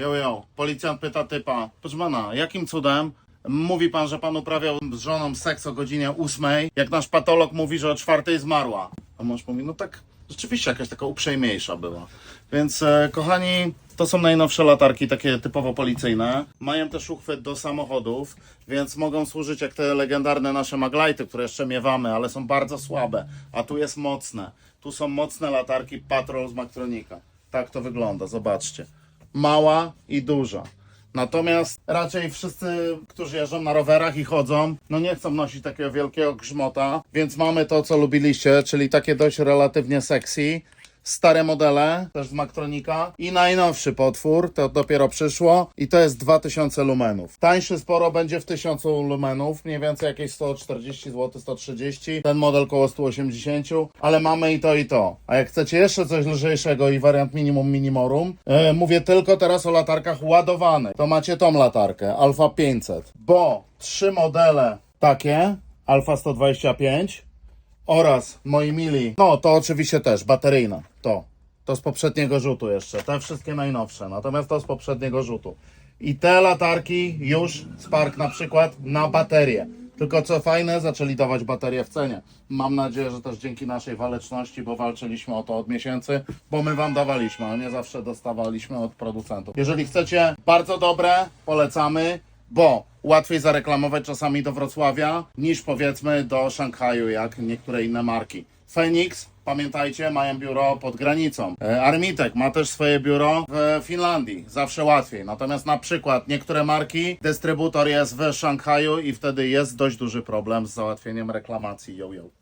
Jo, jo. Policjant pyta typa, proszę pana, jakim cudem mówi pan, że pan uprawiał z żoną seks o godzinie ósmej, jak nasz patolog mówi, że o czwartej zmarła? A mąż mówi, no tak, rzeczywiście jakaś taka uprzejmiejsza była. Więc, e, kochani, to są najnowsze latarki, takie typowo policyjne. Mają też uchwyt do samochodów, więc mogą służyć jak te legendarne nasze maglajty, które jeszcze miewamy, ale są bardzo słabe. A tu jest mocne. Tu są mocne latarki Patrol z Maktronika. Tak to wygląda, zobaczcie. Mała i duża. Natomiast raczej wszyscy, którzy jeżdżą na rowerach i chodzą, no nie chcą nosić takiego wielkiego grzmota, więc mamy to, co lubiliście, czyli takie dość relatywnie sexy. Stare modele, też z Maktronika i najnowszy potwór, to dopiero przyszło. I to jest 2000 lumenów. Tańszy sporo będzie w 1000 lumenów, mniej więcej jakieś 140 zł, 130, ten model koło 180, ale mamy i to i to. A jak chcecie jeszcze coś lżejszego i wariant minimum minimorum, e, mówię tylko teraz o latarkach ładowanych, to macie tą latarkę, Alpha 500, bo trzy modele takie, Alpha 125, oraz, moi mili, no to oczywiście też bateryjna. To. To z poprzedniego rzutu jeszcze. Te wszystkie najnowsze. Natomiast to z poprzedniego rzutu. I te latarki już Spark na przykład na baterię. Tylko co fajne, zaczęli dawać baterie w cenie. Mam nadzieję, że też dzięki naszej waleczności, bo walczyliśmy o to od miesięcy, bo my Wam dawaliśmy, a nie zawsze dostawaliśmy od producentów. Jeżeli chcecie, bardzo dobre, polecamy, bo łatwiej zareklamować czasami do Wrocławia niż powiedzmy do Szanghaju, jak niektóre inne marki. Phoenix, pamiętajcie, mają biuro pod granicą. E, Armitek ma też swoje biuro w Finlandii, zawsze łatwiej. Natomiast na przykład niektóre marki, dystrybutor jest w Szanghaju i wtedy jest dość duży problem z załatwieniem reklamacji. Yo, yo.